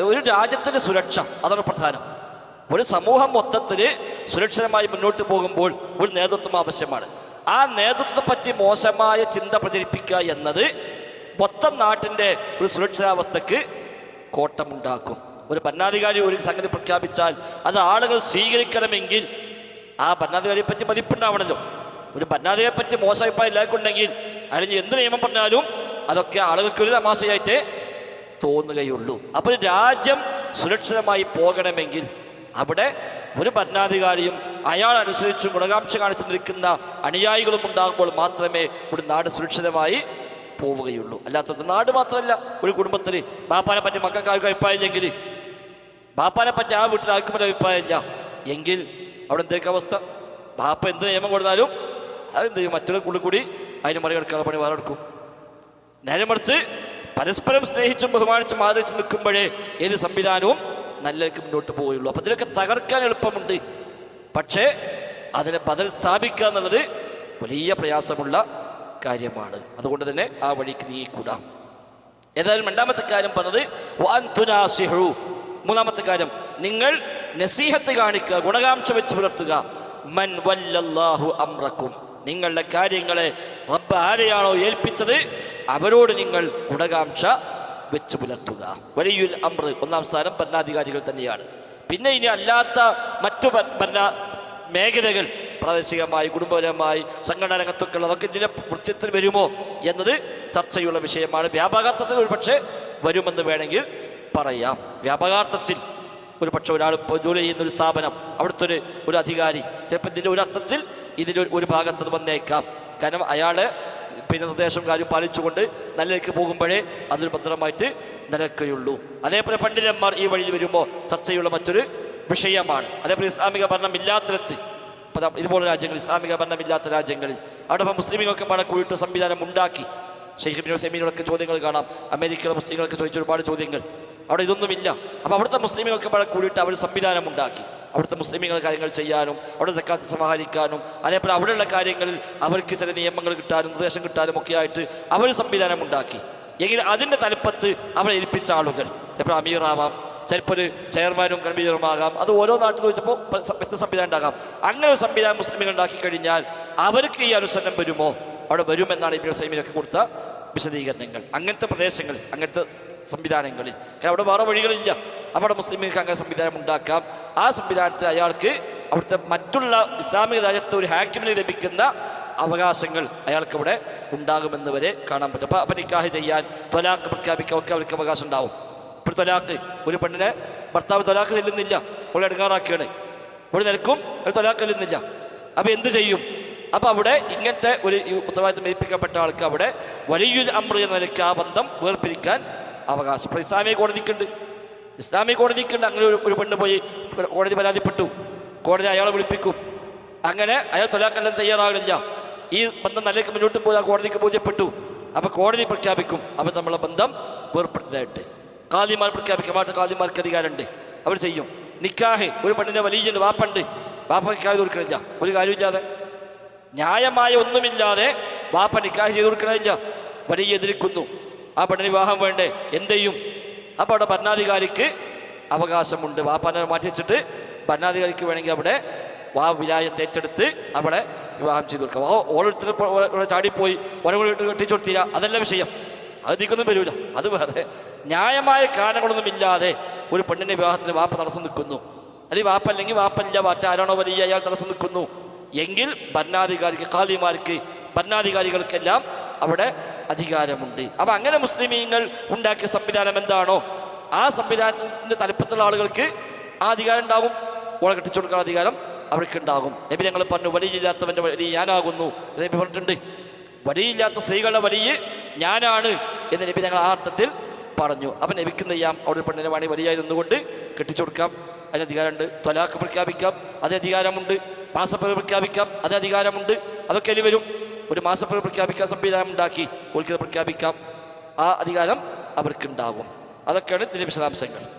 ഒരു രാജ്യത്തിന്റെ സുരക്ഷ. അതാണ് പ്രധാനം. ഒരു സമൂഹം മൊത്തത്തിൽ സുരക്ഷിതമായി മുന്നോട്ട് പോകുമ്പോൾ ഒരു നേതൃത്വം ആവശ്യമാണ്. ആ നേതൃത്വത്തെ പറ്റി മോശമായ ചിന്ത പ്രചരിപ്പിക്കുക എന്നത് മൊത്തം നാട്ടിന്റെ ഒരു സുരക്ഷിതാവസ്ഥക്ക് കോട്ടമുണ്ടാക്കും. ഒരു ഭരണാധികാരി ഒരു സംഗതി പ്രഖ്യാപിച്ചാൽ അത് ആളുകൾ സ്വീകരിക്കണമെങ്കിൽ ആ ഭരണാധികാരിയെ പറ്റി മതിപ്പുണ്ടാവണമല്ലോ ഒരു ഭരണാധികാരിയെ പറ്റി മോശം അഭിപ്രായം എല്ലാവർക്കും ഉണ്ടെങ്കിൽ അല്ലെങ്കിൽ എന്ത് നിയമം പറഞ്ഞാലും അതൊക്കെ ആളുകൾക്ക് ഒരു തമാശയായിട്ട് തോന്നുകയുള്ളൂ. അപ്പോൾ രാജ്യം സുരക്ഷിതമായി പോകണമെങ്കിൽ അവിടെ ഒരു ഭരണാധികാരിയും അയാൾ അനുസരിച്ചും ഗുണകാംക്ഷ കാണിച്ചു നിൽക്കുന്ന അനുയായികളും ഉണ്ടാകുമ്പോൾ മാത്രമേ ഒരു നാട് സുരക്ഷിതമായി പോവുകയുള്ളൂ. അല്ലാത്ത നാട് മാത്രമല്ല ഒരു കുടുംബത്തിന് ബാപ്പാനെ പറ്റി മക്കൾക്കാർക്കും അഭിപ്രായമില്ലെങ്കിൽ ബാപ്പാനെ പറ്റി ആ വീട്ടിൽ ആർക്കും ഒരു അഭിപ്രായമില്ല. എങ്കിൽ അവിടെ എന്തൊക്കെ അവസ്ഥ? ബാപ്പ എന്ത് നിയമം കൊടുത്താലും അതെന്ത് ചെയ്യും? മറ്റുള്ള കൂടി കൂടി അതിന് മറികടക്കാനുള്ള പണി വേറെ എടുക്കും നേരെ മറിച്ച് പരസ്പരം സ്നേഹിച്ചും ബഹുമാനിച്ചും ആദരിച്ച് നിൽക്കുമ്പോഴേ ഏത് സംവിധാനവും നല്ലതിലേക്ക് മുന്നോട്ട് പോവുകയുള്ളൂ. അപ്പം ഇതിനൊക്കെ തകർക്കാൻ എളുപ്പമുണ്ട്. പക്ഷേ അതിനെ ബദൽ സ്ഥാപിക്കുക എന്നുള്ളത് വലിയ പ്രയാസമുള്ള കാര്യമാണ്. അതുകൊണ്ട് തന്നെ ആ വഴിക്ക് നീങ്ങിക്കൂടാം. ഏതായാലും രണ്ടാമത്തെ കാര്യം പറഞ്ഞത് വാൻ തുനാസിഹു മൂന്നാമത്തെ കാര്യം നിങ്ങൾ നസീഹത്ത് കാണിക്കുക ഗുണകാംക്ഷ വെച്ച് പുലർത്തുക. മൻ വല്ലല്ലാഹു അമ്രക്കും. നിങ്ങളുടെ കാര്യങ്ങളെ റബ്ബ് ആരെയാണോ ഏൽപ്പിച്ചത് അവരോട് നിങ്ങൾ ഗുണകാംക്ഷ വെച്ച് പുലർത്തുക. വലിയുൽ അമ്ര ഒന്നാം സ്ഥാനം ഭരണാധികാരികൾ തന്നെയാണ്. പിന്നെ ഇനി അല്ലാത്ത മറ്റു ഭരണ മേഖലകൾ പ്രാദേശികമായി കുടുംബപരമായി സംഘടന രംഗത്തൊക്കെ അതൊക്കെ ഇതിന്റെ വൃത്യത്തിൽ വരുമോ എന്നത് ചർച്ചയുള്ള വിഷയമാണ്. വ്യാപകാർത്ഥത്തിൽ ഒരു പക്ഷേ വരുമെന്ന് വേണമെങ്കിൽ പറയാം. വ്യാപകാർത്ഥത്തിൽ ഒരു പക്ഷെ ഒരാൾ ഇപ്പോൾ ജോലി ചെയ്യുന്ന ഒരു സ്ഥാപനം അവിടുത്തെ ഒരു ഒരു അധികാരി ചിലപ്പോൾ ഇതിന്റെ ഒരു അർത്ഥത്തിൽ ഇതിന്റെ ഒരു ഭാഗത്ത് വന്നേക്കാം. കാരണം അയാൾ പിന്നെ നിർദ്ദേശം കാര്യം പാലിച്ചുകൊണ്ട് നല്ലതിലേക്ക് പോകുമ്പോഴേ അതൊരു ഭദ്രമായിട്ട് നിലക്കുകയുള്ളൂ അതേപോലെ പണ്ഡിതന്മാർ ഈ വഴിയിൽ വരുമ്പോൾ ചർച്ചയുള്ള മറ്റൊരു വിഷയമാണ്. അതേപോലെ ഇസ്ലാമിക ഭരണം ഇല്ലാത്തരത്ത് ഇപ്പം ദാ ഇതുപോലെ രാജ്യങ്ങൾ ഇസ്ലാമിക ഭരണമില്ലാത്ത രാജ്യങ്ങളിൽ. അവിടെ ഇപ്പോൾ മുസ്ലിമുകൾക്ക് പാടെ കൂടിയിട്ട് സംവിധാനം ഉണ്ടാക്കി. ഷെയ്ഖ് ബിൻ സെമീനോടൊക്കെ ചോദ്യങ്ങൾ കാണാം. അമേരിക്കയിലെ മുസ്ലിങ്ങൾക്ക് ചോദിച്ച ഒരുപാട് ചോദ്യങ്ങൾ. അവിടെ ഇതൊന്നുമില്ല. അപ്പോൾ അവിടുത്തെ മുസ്ലിമുകൾക്ക് പാടെ കൂടിയിട്ട് അവർ സംവിധാനം ഉണ്ടാക്കി. അവിടുത്തെ മുസ്ലിമികളുടെ കാര്യങ്ങൾ ചെയ്യാനും അവിടെ സക്കാത്ത് സമാഹരിക്കാനും അതേപോലെ അവിടെയുള്ള കാര്യങ്ങളിൽ അവർക്ക് ചില നിയമങ്ങൾ കിട്ടാനും നിർദ്ദേശം കിട്ടാനും ഒക്കെ ആയിട്ട് അവർ സംവിധാനം ഉണ്ടാക്കി. എങ്കിൽ അതിന്റെ തലപ്പത്ത് അവരെ ഏൽപ്പിച്ച ആളുകൾ. ചിലപ്പോൾ അമീറാവാം ചിലപ്പോൾ ഒരു ചെയർമാനും കൺവീനറുമാകാം അത് ഓരോ നാട്ടിൽ വെച്ചപ്പോൾ വ്യത്യസ്ത സംവിധാനം ഉണ്ടാകാം. അങ്ങനെ ഒരു സംവിധാനം മുസ്ലിമുകൾ ഉണ്ടാക്കി കഴിഞ്ഞാൽ അവർക്ക് ഈ അനുസരണം വരുമോ? അവിടെ വരുമെന്നാണ് ഇപ്പോൾ സൈമിനൊക്കെ കൊടുത്ത വിശദീകരണങ്ങൾ. അങ്ങനത്തെ പ്രദേശങ്ങളിൽ അങ്ങനത്തെ സംവിധാനങ്ങളിൽ. കാരണം അവിടെ വേറെ വഴികളില്ല. അവിടെ മുസ്ലിമുകൾക്ക് അങ്ങനെ സംവിധാനം ഉണ്ടാക്കാം. ആ സംവിധാനത്തിൽ അയാൾക്ക് അവിടുത്തെ മറ്റുള്ള ഇസ്ലാമിക രാജ്യത്തെ ഒരു ഹാക്കിമിന് ലഭിക്കുന്ന അവകാശങ്ങൾ അയാൾക്ക് ഇവിടെ ഉണ്ടാകുമെന്ന് വരെ കാണാൻ പറ്റും. അപ്പം അപ്പം നിക്കാഹ് ചെയ്യാൻ തൊലാക്ക് പ്രഖ്യാപിക്കുക ഒക്കെ അവർക്ക് അവകാശം ഉണ്ടാവും. ഇപ്പോൾ തൊലാക്ക് ഒരു പെണ്ണിനെ ഭർത്താവ് തൊലാക്ക് ചെല്ലുന്നില്ല അവളെ എടുങ്ങാറാക്കുകയാണ്. ഒരു നിലക്കും ഒരു തൊലാക്ക് ചെല്ലുന്നില്ല അപ്പം എന്ത് ചെയ്യും? അപ്പം അവിടെ ഇങ്ങനത്തെ ഒരു ഉത്തരവാദിത്തം ഏൽപ്പിക്കപ്പെട്ട ആൾക്ക് അവിടെ വലിയൊരു എന്ന നിലയ്ക്ക് ആ ബന്ധം വേർപിരിക്കാൻ അവകാശം. ഇസ്ലാമിക കോടതിക്കുണ്ട്. ഇസ്ലാമിക കോടതിക്കുണ്ട്. അങ്ങനെ ഒരു ഒരു പെണ്ണ് പോയി കോടതി പരാതിപ്പെട്ടു. കോടതി അയാളെ വിളിപ്പിക്കും. അങ്ങനെ അയാൾ തൊലാക്കെല്ലാം തയ്യാറാകില്ല ഈ ബന്ധം നല്ല മുന്നോട്ട് പോയി ആ കോടതിക്ക് ബോധ്യപ്പെട്ടു. അപ്പോൾ കോടതി പ്രഖ്യാപിക്കും. അപ്പം നമ്മളെ ബന്ധം വേർപ്പെടുത്തതായിട്ട് കാലിമാർ പ്രഖ്യാപിക്കും. മാറ്റ കാലിമാർക്ക് അധികാരമുണ്ട്. അവർ ചെയ്യും. നിക്കാഹ്. ഒരു പെണ്ണിന്റെ വലിയ വാപ്പുണ്ട്. വാപ്പ നിക്കാഹ് കൊടുക്കണില്ല ഒരു കാര്യമില്ലാതെ ന്യായമായ ഒന്നുമില്ലാതെ വാപ്പ നിക്കാഹ് ചെയ്ത് കൊടുക്കണില്ല വലിയ എതിരിക്കുന്നു. ആ പെണ്ണിന് വിവാഹം വേണ്ടേ? എന്തെയും അപ്പോൾ അവിടെ ഭരണാധികാരിക്ക് അവകാശമുണ്ട്. വാപ്പാനെ മാറ്റി വെച്ചിട്ട് ഭരണാധികാരിക്ക് വേണമെങ്കിൽ അവിടെ വാ വിലായത്തെ ഏറ്റെടുത്ത് അവിടെ വിവാഹം ചെയ്തു കൊടുക്കാം. ഓ ഓരോരുത്തർ ഇവിടെ ചാടിപ്പോയി ഒരവിടെ കെട്ടിച്ചു കൊടുത്തില്ല. അതല്ല വിഷയം. അത് നിൽക്കൊന്നും വരൂല. അത് വേറെ. ന്യായമായ കാരണങ്ങളൊന്നും ഇല്ലാതെ ഒരു പെണ്ണിന്റെ വിവാഹത്തിന് വാപ്പ തടസ്സം നിൽക്കുന്നു. അല്ലെങ്കിൽ വാപ്പ അല്ലെങ്കിൽ വാപ്പല്ല വാറ്റ ആരാണോ വലിയ അയാൾ തടസ്സം നിൽക്കുന്നു. എങ്കിൽ ഭരണാധികാരിക്ക് കാലിമാർക്ക് ഭരണാധികാരികൾക്കെല്ലാം അവിടെ അധികാരമുണ്ട്. അപ്പം അങ്ങനെ മുസ്ലിമീങ്ങൾ ഉണ്ടാക്കിയ സംവിധാനം എന്താണോ ആ സംവിധാനത്തിന്റെ തലപ്പത്തുള്ള ആളുകൾക്ക് ആ അധികാരം ഉണ്ടാകും ഓളെ കെട്ടിച്ചു കൊടുക്കാൻ അധികാരം അവർക്ക് ഉണ്ടാകും. നബി ഞങ്ങൾ പറഞ്ഞു വലിയില്ലാത്തവന്റെ വലിയ ഞാനാകുന്നു. നബി പറഞ്ഞിട്ടുണ്ട് വലിയില്ലാത്ത സ്ത്രീകളുടെ വലിയ ഞാനാണ് എന്ന് നബി ഞങ്ങൾ ആ അർത്ഥത്തിൽ പറഞ്ഞു. അപ്പം നബിക്ക് ചെയ്യാം? അവിടെ പെണ്ണിനെ വാണി വലിയായി നിന്നുകൊണ്ട് കെട്ടിച്ചു കൊടുക്കാം. അതിന് അധികാരമുണ്ട്. തൊലാക്ക് പ്രഖ്യാപിക്കാം. അതിന് അധികാരമുണ്ട്. മാസപ്പുറം പ്രഖ്യാപിക്കാം. അതിന് അധികാരമുണ്ട്. അതൊക്കെ അതിൽ വരും. ഒരു മാസം പ്രഖ്യാപിക്കാൻ സംവിധാനം ഉണ്ടാക്കി ഒരിക്കൽ പ്രഖ്യാപിക്കാം. ആ അധികാരം അവർക്കുണ്ടാകും. അതൊക്കെയാണ് ഇതിന്റെ വിശദാംശങ്ങൾ.